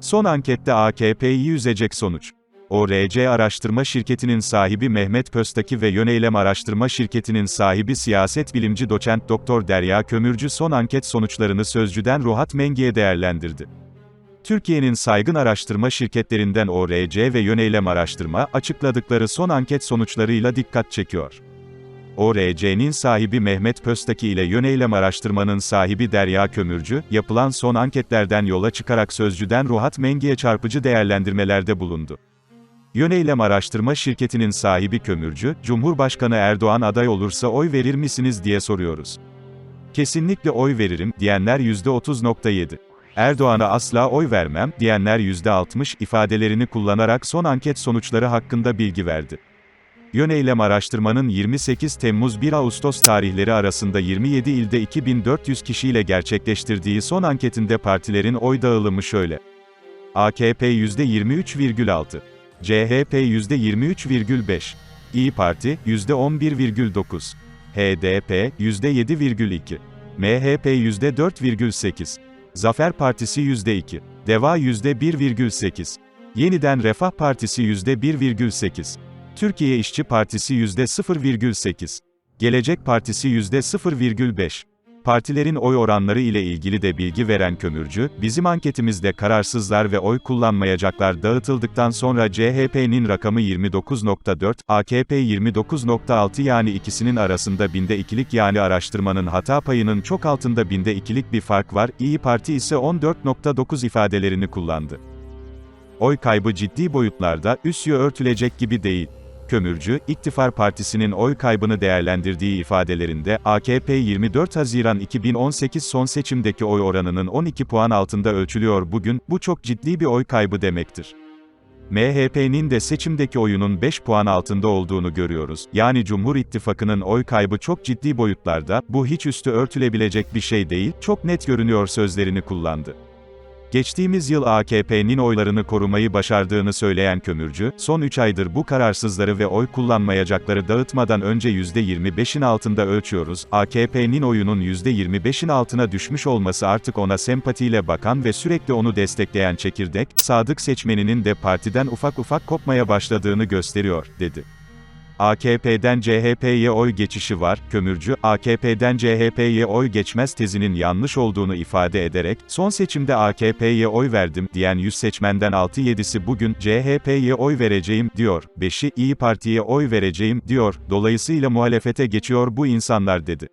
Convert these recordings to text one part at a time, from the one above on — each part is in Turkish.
Son ankette AKP'yi yüzecek sonuç. ORC Araştırma Şirketi'nin sahibi Mehmet Pöstaki ve Yöneylem Araştırma Şirketi'nin sahibi siyaset bilimci doçent Doktor Derya Kömürcü son anket sonuçlarını sözcüden Ruhat Mengi'ye değerlendirdi. Türkiye'nin saygın araştırma şirketlerinden ORC ve Yöneylem Araştırma, açıkladıkları son anket sonuçlarıyla dikkat çekiyor. ORC'nin sahibi Mehmet Pöstaki ile Yöneylem Araştırma'nın sahibi Derya Kömürcü, yapılan son anketlerden yola çıkarak sözcüden Ruhat Mengi'ye çarpıcı değerlendirmelerde bulundu. Yöneylem Araştırma Şirketi'nin sahibi Kömürcü, Cumhurbaşkanı Erdoğan aday olursa oy verir misiniz diye soruyoruz. Kesinlikle oy veririm, diyenler %30.7. Erdoğan'a asla oy vermem, diyenler %60 ifadelerini kullanarak son anket sonuçları hakkında bilgi verdi. Yöneylem araştırmanın 28 Temmuz 1 Ağustos tarihleri arasında 27 ilde 2400 kişiyle gerçekleştirdiği son anketinde partilerin oy dağılımı şöyle. AKP %23,6. CHP %23,5. İyi Parti %11,9. HDP %7,2. MHP %4,8. Zafer Partisi %2. Deva %1,8. Yeniden Refah Partisi %1,8. Türkiye İşçi Partisi %0,8. Gelecek Partisi %0,5. Partilerin oy oranları ile ilgili de bilgi veren Kömürcü, bizim anketimizde kararsızlar ve oy kullanmayacaklar dağıtıldıktan sonra CHP'nin rakamı 29.4, AKP 29.6 yani ikisinin arasında binde ikilik yani araştırmanın hata payının çok altında binde ikilik bir fark var, İyi Parti ise 14.9 ifadelerini kullandı. Oy kaybı ciddi boyutlarda, üsyo örtülecek gibi değil. Kömürcü, İktidar Partisi'nin oy kaybını değerlendirdiği ifadelerinde, AKP 24 Haziran 2018 son seçimdeki oy oranının 12 puan altında ölçülüyor bugün, bu çok ciddi bir oy kaybı demektir. MHP'nin de seçimdeki oyunun 5 puan altında olduğunu görüyoruz. Yani Cumhur İttifakı'nın oy kaybı çok ciddi boyutlarda, bu hiç üstü örtülebilecek bir şey değil, çok net görünüyor sözlerini kullandı. Geçtiğimiz yıl AKP'nin oylarını korumayı başardığını söyleyen Kömürcü, son 3 aydır bu kararsızları ve oy kullanmayacakları dağıtmadan önce %25'in altında ölçüyoruz, AKP'nin oyunun %25'in altına düşmüş olması artık ona sempatiyle bakan ve sürekli onu destekleyen çekirdek, sadık seçmeninin de partiden ufak ufak kopmaya başladığını gösteriyor, dedi. AKP'den CHP'ye oy geçişi var, Kömürcü, AKP'den CHP'ye oy geçmez tezinin yanlış olduğunu ifade ederek, son seçimde AKP'ye oy verdim, diyen 100 seçmenden 6-7'si bugün, CHP'ye oy vereceğim, diyor, 5'i, İyi Parti'ye oy vereceğim, diyor, dolayısıyla muhalefete geçiyor bu insanlar dedi.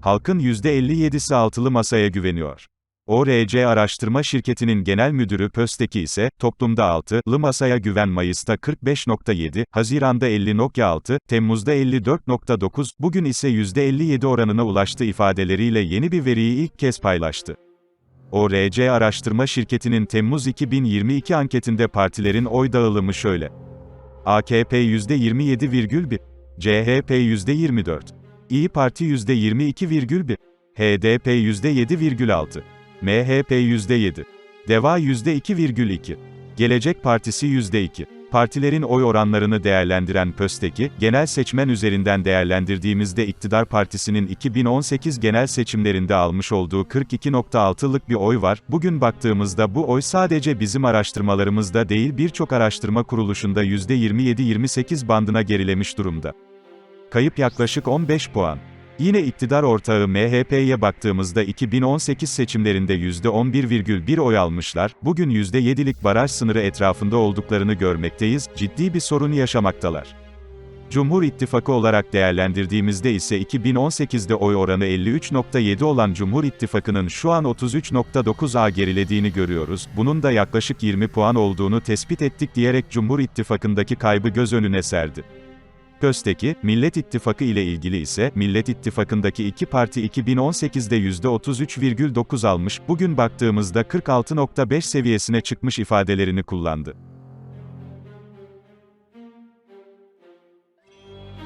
Halkın %57'si altılı masaya güveniyor. ORC Araştırma Şirketi'nin genel müdürü Pösteki ise, toplumda 6'lı masaya güven Mayıs'ta 45.7, Haziran'da 50.6, Temmuz'da 54.9, bugün ise %57 oranına ulaştı ifadeleriyle yeni bir veriyi ilk kez paylaştı. ORC Araştırma Şirketi'nin Temmuz 2022 anketinde partilerin oy dağılımı şöyle. AKP %27,1, CHP %24, İyi Parti %22,1, HDP %7,6, MHP %7. Deva %2,2. Gelecek Partisi %2. Partilerin oy oranlarını değerlendiren Pösteki, genel seçmen üzerinden değerlendirdiğimizde iktidar partisinin 2018 genel seçimlerinde almış olduğu 42.6'lık bir oy var. Bugün baktığımızda bu oy sadece bizim araştırmalarımızda değil birçok araştırma kuruluşunda %27-28 bandına gerilemiş durumda. Kayıp yaklaşık 15 puan. Yine iktidar ortağı MHP'ye baktığımızda 2018 seçimlerinde %11,1 oy almışlar, bugün %7'lik baraj sınırı etrafında olduklarını görmekteyiz, ciddi bir sorun yaşamaktalar. Cumhur İttifakı olarak değerlendirdiğimizde ise 2018'de oy oranı 53.7 olan Cumhur İttifakı'nın şu an 33.9'a gerilediğini görüyoruz, bunun da yaklaşık 20 puan olduğunu tespit ettik diyerek Cumhur İttifakı'ndaki kaybı göz önüne serdi. Pösteki, Millet İttifakı ile ilgili ise, Millet İttifakı'ndaki iki parti 2018'de %33,9 almış, bugün baktığımızda 46.5 seviyesine çıkmış ifadelerini kullandı.